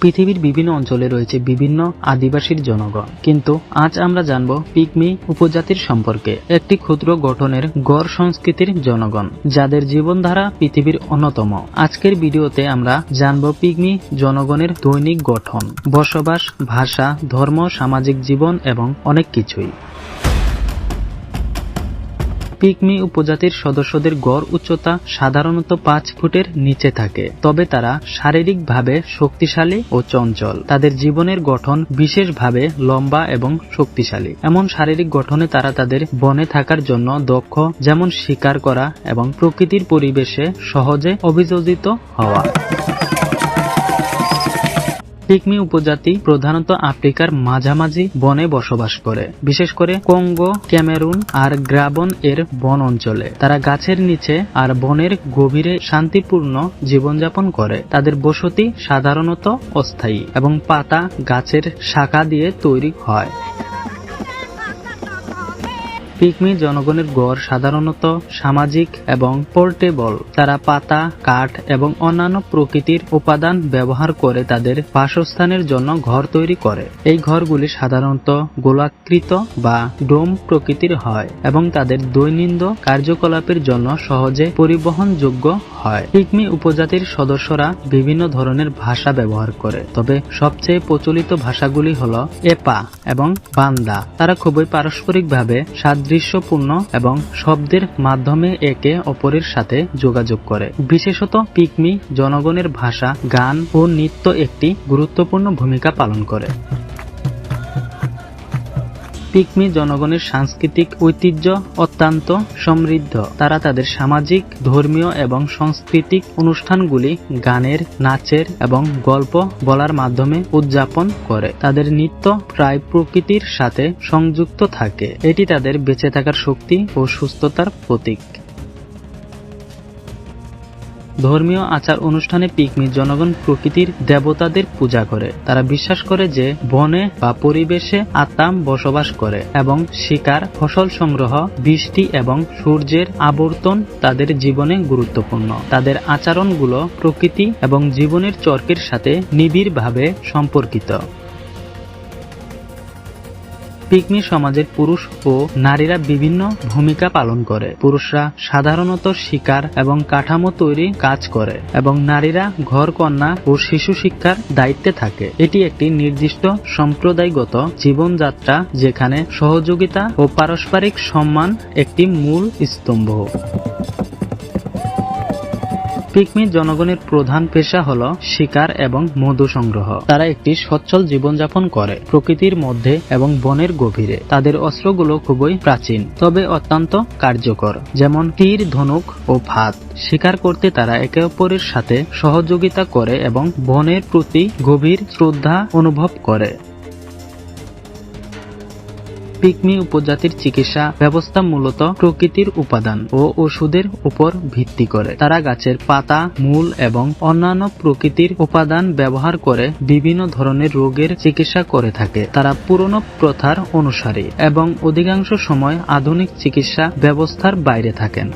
পৃথিবীর বিভিন্ন অঞ্চলে রয়েছে বিভিন্ন আদিবাসীর জনগণ। কিন্তু আজ আমরা জানব পিকমি উপজাতির সম্পর্কে, একটি ক্ষুদ্র গঠনের গড় সংস্কৃতির জনগণ, যাদের জীবনধারা পৃথিবীর অন্যতম। আজকের ভিডিওতে আমরা জানব পিকমি জনগণের দৈনিক গঠন, বসবাস, ভাষা, ধর্ম, সামাজিক জীবন এবং অনেক কিছুই। পিকমি উপজাতির সদস্যদের গড় উচ্চতা সাধারণত পাঁচ ফুটের নিচে থাকে। তবে তারা শারীরিকভাবে শক্তিশালী ও চঞ্চল। তাদের জীবনের গঠন বিশেষভাবে লম্বা এবং শক্তিশালী। এমন শারীরিক গঠনে তারা তাদের বনে থাকার জন্য দক্ষ, যেমন শিকার করা এবং প্রকৃতির পরিবেশে সহজে অভিযোজিত হওয়া। পিকমি উপজাতি প্রধানত আফ্রিকার মাঝামাঝি বনে বসবাস করে। বিশেষ করে কঙ্গো, ক্যামেরুন আর গ্রাবন এর বন অঞ্চলে। তারা গাছের নিচে আর বনের গভীরে শান্তিপূর্ণ জীবনযাপন করে। তাদের বসতি সাধারণত অস্থায়ী এবং পাতা গাছের শাখা দিয়ে তৈরি হয়। পিকমি জনগণের গড় সাধারণত সামাজিক এবং পোর্টেবল। তারা পাতা, কাঠ এবং অন্যান্য প্রকৃতির উপাদান ব্যবহার করে তাদের বাসস্থানের জন্য ঘর তৈরি করে। এই ঘরগুলি সাধারণত গোলাকৃত বা ডোম প্রকৃতির হয় এবং তাদের দৈনন্দিন কার্যকলাপের জন্য সহজে পরিবহনযোগ্য হয়। পিকমি উপজাতির সদস্যরা বিভিন্ন ধরনের ভাষা ব্যবহার করে, তবে সবচেয়ে প্রচলিত ভাষাগুলি হল এপা এবং বান্দা। তারা খুবই পারস্পরিকভাবে সাদৃশ্যপূর্ণ এবং শব্দের মাধ্যমে একে অপরের সাথে যোগাযোগ করে। বিশেষত পিকমি জনগণের ভাষা, গান ও নৃত্য একটি গুরুত্বপূর্ণ ভূমিকা পালন করে। পিকমি জনগণের সাংস্কৃতিক ঐতিহ্য অত্যন্ত সমৃদ্ধ। তারা তাদের সামাজিক, ধর্মীয় এবং সাংস্কৃতিক অনুষ্ঠানগুলি গানের, নাচের এবং গল্প বলার মাধ্যমে উদযাপন করে। তাদের নৃত্য প্রায় প্রকৃতির সাথে সংযুক্ত থাকে। এটি তাদের বেঁচে থাকার শক্তি ও সুস্থতার প্রতীক। ধর্মীয় আচার অনুষ্ঠানে পিকমি জনগণ প্রকৃতির দেবতাদের পূজা করে। তারা বিশ্বাস করে যে বনে বা পরিবেশে আত্মাম বসবাস করে এবং শিকার, ফসল সংগ্রহ, বৃষ্টি এবং সূর্যের আবর্তন তাদের জীবনে গুরুত্বপূর্ণ। তাদের আচরণগুলো প্রকৃতি এবং জীবনের চর্কের সাথে নিবিড়ভাবে সম্পর্কিত। পিকমি সমাজের পুরুষ ও নারীরা বিভিন্ন ভূমিকা পালন করে। পুরুষরা সাধারণত শিকার এবং কাঠামো তৈরি কাজ করে এবং নারীরা ঘর, কন্যা ও শিশু শিক্ষার দায়িত্বে থাকে। এটি একটি নির্দিষ্ট সম্প্রদায়গত জীবনযাত্রা যেখানে সহযোগিতা ও পারস্পরিক সম্মান একটি মূল স্তম্ভ। পিকমি জনগণের প্রধান পেশা হল শিকার এবং মধু সংগ্রহ। তারা একটি সচ্ছল জীবনযাপন করে প্রকৃতির মধ্যে এবং বনের গভীরে। তাদের অস্ত্রগুলো খুবই প্রাচীন, তবে অত্যন্ত কার্যকর। যেমন তীর, ধনুক ও ভাত শিকার করতে তারা একে অপরের সাথে সহযোগিতা করে এবং বনের প্রতি গভীর শ্রদ্ধা অনুভব করে। পিকমি উপজাতির চিকিৎসা ব্যবস্থা মূলত প্রকৃতির উপাদান ও ওষুধের উপর ভিত্তি করে। তারা গাছের পাতা, মূল এবং অন্যান্য প্রকৃতির উপাদান ব্যবহার করে বিভিন্ন ধরনের রোগের চিকিৎসা করে থাকে। তারা পুরনো প্রথার অনুসারী এবং অধিকাংশ সময় আধুনিক চিকিৎসা ব্যবস্থার বাইরে থাকেন।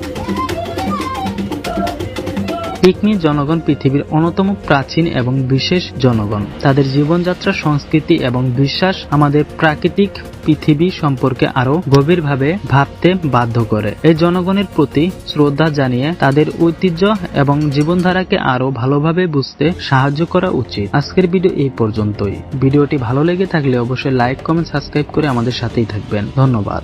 পিকমি জনগণ পৃথিবীর অন্যতম প্রাচীন এবং বিশেষ জনগণ। তাদের জীবনযাত্রা, সংস্কৃতি এবং বিশ্বাস আমাদের প্রাকৃতিক পৃথিবী সম্পর্কে আরও গভীরভাবে ভাবতে বাধ্য করে। এই জনগণের প্রতি শ্রদ্ধা জানিয়ে তাদের ঐতিহ্য এবং জীবনধারাকে আরও ভালোভাবে বুঝতে সাহায্য করা উচিত। আজকের ভিডিও এই পর্যন্তই। ভিডিওটি ভালো লেগে থাকলে অবশ্যই লাইক, কমেন্ট, সাবস্ক্রাইব করে আমাদের সাথেই থাকবেন। ধন্যবাদ।